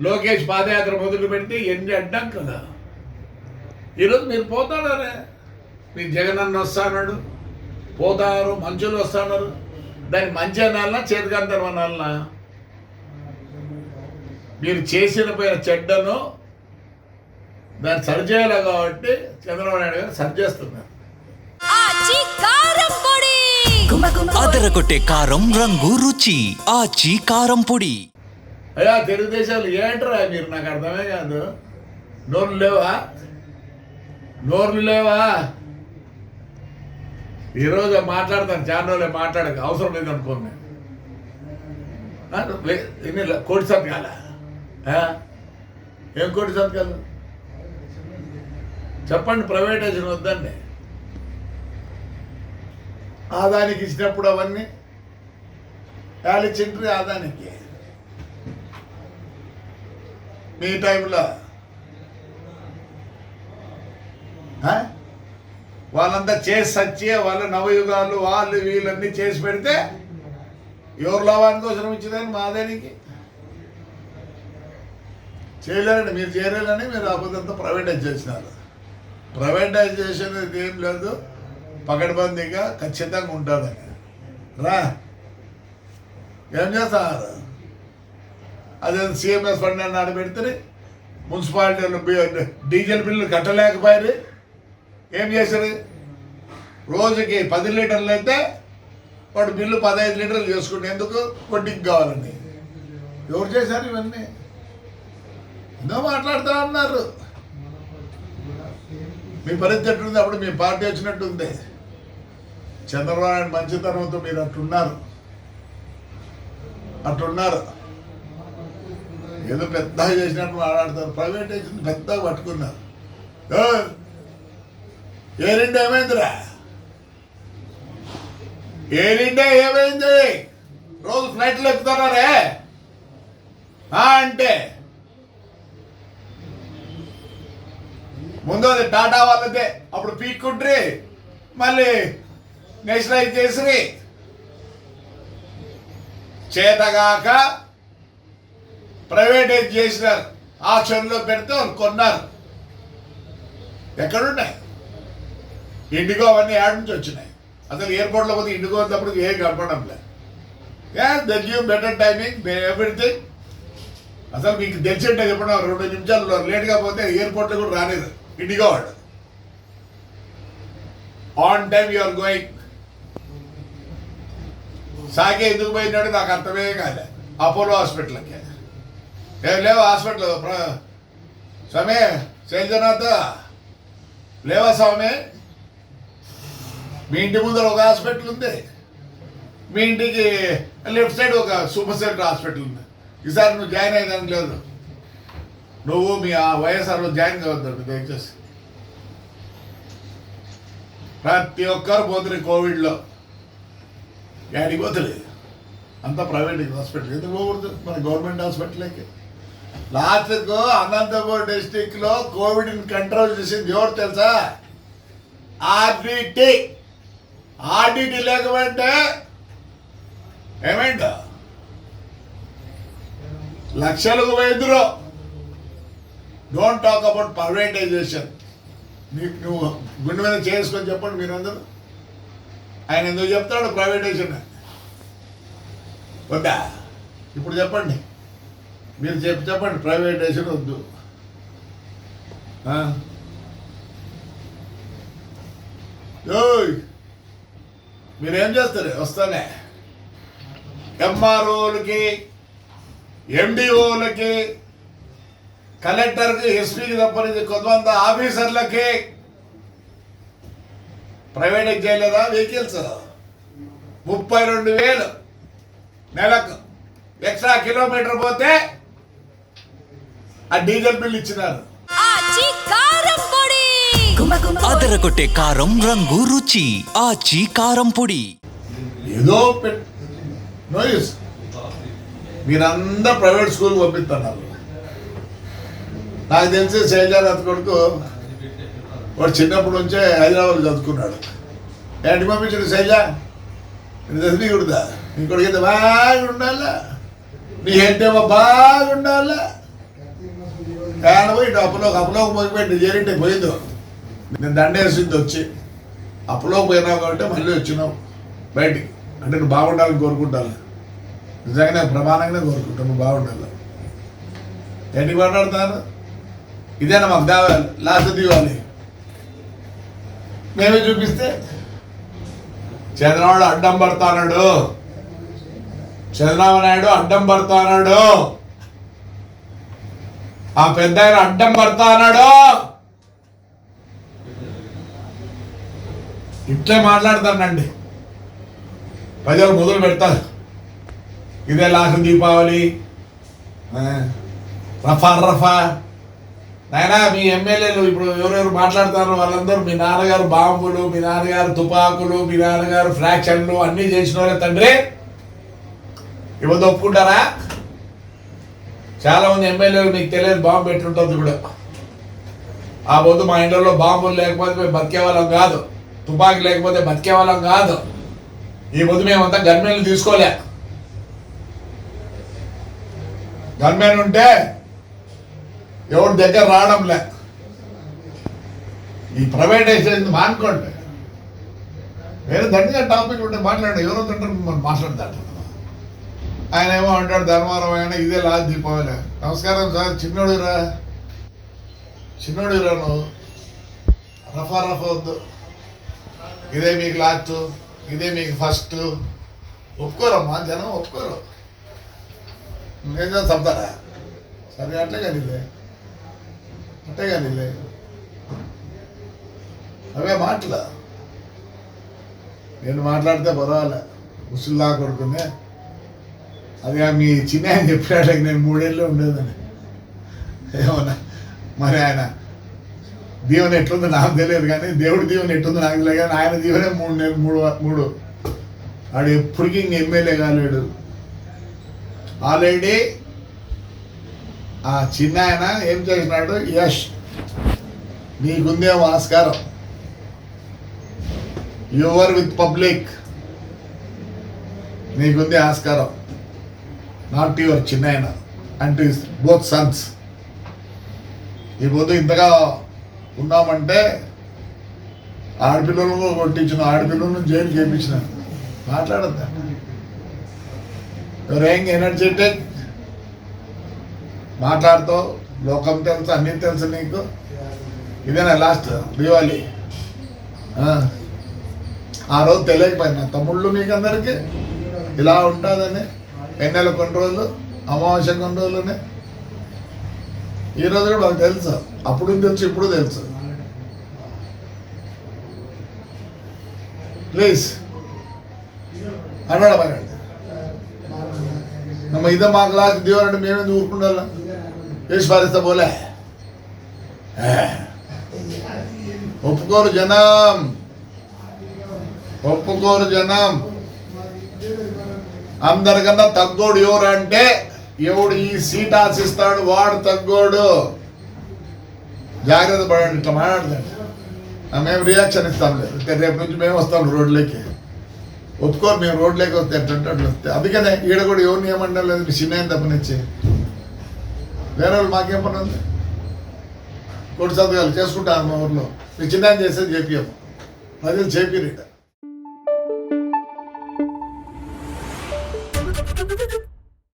లోకేష్ పాదయాత్ర మొదలు పెడితే ఎన్ని అడ్డం కదా. ఈరోజు మీరు పోతాడారే? మీ జగన్ అన్న వస్తాడు పోతారు మంచులు వస్తున్నారు దాన్ని మంచి అనాలనా చేతికంతరం అనాలనా మీరు చేసిన పోయిన చెడ్డను దాన్ని సరిచేయాలి కాబట్టి చంద్రబాబు నాయుడు గారు సరిచేస్తున్నారు అదరగొట్టే కారం రంగు రుచి. ఆచి కారం పొడి. అయ్యా తెలుగుదేశాలు ఏంట్రా మీరు? నాకు అర్థమే కాదు. నోర్లు లేవా? నోర్లు లేవా? ఈరోజు మాట్లాడతాను. జానోలే మాట్లాడక. అవసరం లేదనుకోండి కోటి సంతకాల? ఏం కోటి సంతకాలు? చెప్పండి ప్రైవేటైజేషన్ వద్దండి. ఆదానికి ఇచ్చినప్పుడు అవన్నీ. యాలిచ్చిండ్రి ఆదానికి. మీ టైంలో? వాళ్ళంతా చేసి సచ్చి వాళ్ళ నవయుగాలు వాళ్ళు వీళ్ళన్నీ చేసి పెడితే ఎవరు లాభానికి అవసరం ఇచ్చిందని మాదేనికి చేయలేరండి మీరు చేయలేరని మీరు అబద్ధంతో ప్రైవేటైజ్ చేసినారు ప్రైవేటైజ్ చేసేది ఏం లేదు పకడ్బందీగా ఖచ్చితంగా ఉంటుందని రా. ఏం చేస్తారు అదే సిఎంఎస్ ఫండ్ అని ఆడబెడితే మున్సిపాలిటీలు డీజిల్ బిల్లు కట్టలేకపోయారు. ఏం చేశారు? రోజుకి పది లీటర్లు అయితే వాడు బిల్లు పదహైదు లీటర్లు చేసుకుంటే ఎందుకు వడ్డీకి కావాలని? ఎవరు చేశారు ఇవన్నీ? ఎన్నో మాట్లాడుతూ ఉన్నారు. మీ పరిస్థితి ఎట్టుంది అప్పుడు మీ పార్టీ వచ్చినట్టుంది. చంద్రబాబు నాయుడు మంచితనంతో మీరు అట్టున్నారు అట్టున్నారు ఏదో పెద్దగా చేసినట్టు మాట్లాడతారు. ప్రైవేటైజేషన్ పెద్దగా పట్టుకున్నారు. ఏ, ఎయిర్ ఇండియా ఏమైందిరా? ఎయిర్ ఇండియా ఏమైంది? రోజు ఫ్లైట్లు ఎక్కుతున్నారే? ఆ అంటే. ముందు అది టాటా వాళ్ళదే. అప్పుడు పీక్కుంట్రి మళ్ళీ నేషనలైజ్ చేసి చేతగాక ప్రైవేటైజ్ చేసినారు. ఆక్షన్లో పెడితే వాళ్ళు కొన్నారు. ఎక్కడున్నాయి? ఇండిగో అవన్నీ యాడ్ నుంచి వచ్చినాయి. అసలు ఎయిర్పోర్ట్లో పోతే ఇండిగో వచ్చినప్పుడు ఏం కనపడడం లేదు. The give better timing everything అసలు మీకు తెలిసింటే చెప్పడం రెండు నిమిషాలు లేట్గా పోతే ఎయిర్పోర్ట్లో కూడా రాలేదు. ఇండిగో వాడు ఆన్ టైమ్ యూఆర్ గోయింగ్ సాగే ఎందుకు పోయినాడు నాకు అర్థమే కాలే. అపోలో హాస్పిటల్కి ఏం లేవు హాస్పిటల్. స్వామి శైలజనాథ్ లేవా స్వామి? మీ ఇంటి ముందర ఒక హాస్పిటల్ ఉంది. మీ ఇంటికి లెఫ్ట్ సైడ్ ఒక సూపర్ సెంటర్ హాస్పిటల్ ఉంది. ఈసారి నువ్వు జాయిన్ అయ్యేదానికి లేదు. నువ్వు మీ ఆ వైఎస్ఆర్లో జాయిన్ కావద్దు దయచేసి. ప్రతి ఒక్కరు పోతుంది కోవిడ్లో. యాడికి పోతలేదు అంతా ప్రైవేట్ హాస్పిటల్. ఎందుకు పోకూడదు? మన గవర్నమెంట్ హాస్పిటల్కి. లాస్ట్కు అనంతపూర్ డిస్టిక్లో కంట్రోల్ చేసింది ఎవరు తెలుసా? ఆర్డిటి ఆర్డిటి లేకపోతే ఏమేంట లక్షలకు వైద్యులు డోంట్ టాక్ అబౌట్ ప్రైవేటైజేషన్ నీకు నువ్వు గుండె మీద చేసుకొని చెప్పండి మీరందరూ. ఆయన ఎందుకు చెప్తాడు ప్రైవేటైజేషన్ అని? వద్దా? ఇప్పుడు చెప్పండి. మీరు చెప్పి చెప్పండి ప్రైవేటైజేషన్ వద్దు. ఓయ్ మీరేం చేస్తారు? వస్తానే. ఎంఆర్ఓలకి ఎండిఓలకి కలెక్టర్కి ఎస్పీకి తప్పనిది కొంతమంది ఆఫీసర్లకి ప్రైవేట్ చేయలేదా? వెహికల్స్. ముప్పై రెండు వేలు నెలకు. ఎక్స్ట్రా కిలోమీటర్ పోతే ఆ డీజిల్ బిల్ ఇచ్చినారు. పొడి. అదరగొట్టే కారం రంగు రుచి. ఆచి కారం పొడి. ఏదో పెట్ నో యూస్ మీరందరూ ప్రైవేట్ స్కూల్ పంపిస్తున్నారు. నాకు తెలిసి శైలజానాథ్ కొడుకు వాడు చిన్నప్పటి నుంచే హైదరాబాద్ చదువుకున్నాడు. ఏంటి పంపించాడు శైలజ? ఇది తెలిసి కుడదా నీ కొడుకు అయితే బాగా ఉండాలా నీ హెల్త్ ఏమో బాగుండాలా? ప్రయాణం పోయి ఇటు అప్పులోకి అప్పులోకి పోయిపోయి చేరింటే పోయిందో నేను దండేసింది వచ్చి. అప్పులోకి పోయినావు కాబట్టి మళ్ళీ వచ్చినావు బయటికి. అంటే నువ్వు బాగుండాలని కోరుకుంటాను. నిజంగానే ప్రమాణంగానే కోరుకుంటాను. నువ్వు బాగుండాలి. ఏంటి మాట్లాడతాను ఇదేనా మాకు దావాలి లాస్ట్ దివాలి మేమే చూపిస్తే చంద్రబాబు అడ్డం పడతాడు చంద్రబాబు నాయుడు అడ్డం పడతాడు ఆ పెద్ద ఆయన అడ్డం పడతా అన్నాడు. ఇట్లే మాట్లాడతానండి. ప్రజలు మొదలు పెడతారు. ఇదే లాస్ట్ దీపావళి. రఫా రఫా. నాయనా మీ ఎమ్మెల్యేలు ఇప్పుడు ఎవరెవరు మాట్లాడుతారో వాళ్ళందరూ మీ నాన్నగారు బాంబులు మీ నాన్నగారు తుపాకులు మీ నాన్నగారు ఫ్రాక్షన్లు అన్నీ చేసిన వాళ్ళే తండ్రి. ఇవ్వదు ఒప్పుకుంటారా? చాలా మంది ఎమ్మెల్యేలు మీకు తెలియదు బాంబు పెట్టుంటుంది కూడా. ఆ పొద్దు మా ఇంట్లో బాంబులు లేకపోతే మేము బతికే వాళ్ళం కాదు. తుపాకీ లేకపోతే బతికే వాళ్ళం కాదు. ఈ పొద్దు మేమంతా గన్మెన్లు తీసుకోలే. గన్మెన్ ఉంటే ఎవరి దగ్గర రావడంలే ఈ ప్రైవేటైజేషన్ మానుకోండి. వేరే దండిగా టాపిక్ ఉంటే మాట్లాడండి. ఎవరో తింటారు మాట్లాడతారు. ఆయన ఏమో అంటాడు ధర్మారం ఆయన ఇదే లాస్ట్ దీపావళి నమస్కారం సార్ చిన్నోడురా. చిన్నోడురా నువ్వు. రఫా రఫా వద్దు. ఇదే మీకు లాస్ట్ ఇదే మీకు ఫస్ట్. ఒప్పుకోరమ్మా జనం ఒప్పుకోరు. నేను చెప్తారా సరే అట్లే కానిలే. అట్లే కానిలే. అవే మాటలు. నేను మాట్లాడితే పర్వాలే. ముసుల్లా కొడుకునే. అది మీ చిన్న ఆయన చెప్పాడు నేను మూడేళ్ళు ఉండేదని ఏమన్నా? మరి ఆయన దీవెన ఎట్లుందో నాకు తెలియదు కానీ దేవుడి దీవెన ఎట్లుందో నాకు తెలియదు కానీ ఆయన దీవెనే మూడు నెలలు మూడు మూడు. ఆడు ఎప్పటికీ ఇంక ఎమ్మెల్యే కాలేడు. ఆల్రెడీ ఆ చిన్న ఆయన ఏం చేసినాడు? యష్ నీకుందే ఆస్కారం. Your with public. నీకుంది ఆస్కారం. నాట్ యువర్ చిన్నాయన అండ్ ఈస్ బోత్ సన్స్ ఈరోజు ఇంతగా ఉన్నామంటే ఆడపిల్లలను కొట్టించిన ఆడపిల్లలను జైలు చేయించిన మాట్లాడద్దా? ఎవరేం ఎనర్జెటిక్ మాట్లాడుతూ లోకం తెలుసు అన్నీ తెలుసు నీకు. ఇదేనా లాస్ట్ దివాళీ? ఆ. ఆ రోజు తెలియకపోయినా. తమ్ముళ్ళు మీకు అందరికీ ఇలా ఉంటుందని. ఎన్నెల కొన్ని రోజులు అమావాస్య కొన్ని రోజులనే ఈ రోజు కూడా మాకు తెలుసు అప్పుడు తెలుసు ఇప్పుడు తెలుసు ప్లీజ్ అన్నాడు పగండి ನಮ್ಮ ಇದ ಮಕ್ಕಳಾಗ ದೇವರನ್ನ ಮೇವೆಂದು ಊರ್ಕೊಂಡಲ್ಲ ಎಷ್ಟು ಬಾರಿಸ್ತ ಬೋಲೆ ಏ. ఒప్పుకోరు జనం ఒప్పుకోరు జనం అందరికన్నా తగ్గోడు ఎవరు అంటే ఎవడు ఈ సీట్ ఆశిస్తాడు వాడు తగ్గోడు. జాగ్రత్త పడండి ఇట్లా మాట్లాడదండి. మేము రియాక్షన్ ఇస్తాం లేదు. రేపు నుంచి మేము వస్తాం రోడ్లోకి. ఒప్పుకోరు మేము రోడ్లోకి వస్తే ఎట్లంటే వస్తే. అందుకనే ఈడ కూడా ఎవరిని ఏమన్నా లేదు మీ చిన్న తప్పనిచ్చి వేరే వాళ్ళు మాకేం పని ఉంది? కొడు చదువులు చేసుకుంటాను మా ఊర్లో. మీ చిన్న చేసేది చెప్పాము ప్రజలు చేపిరు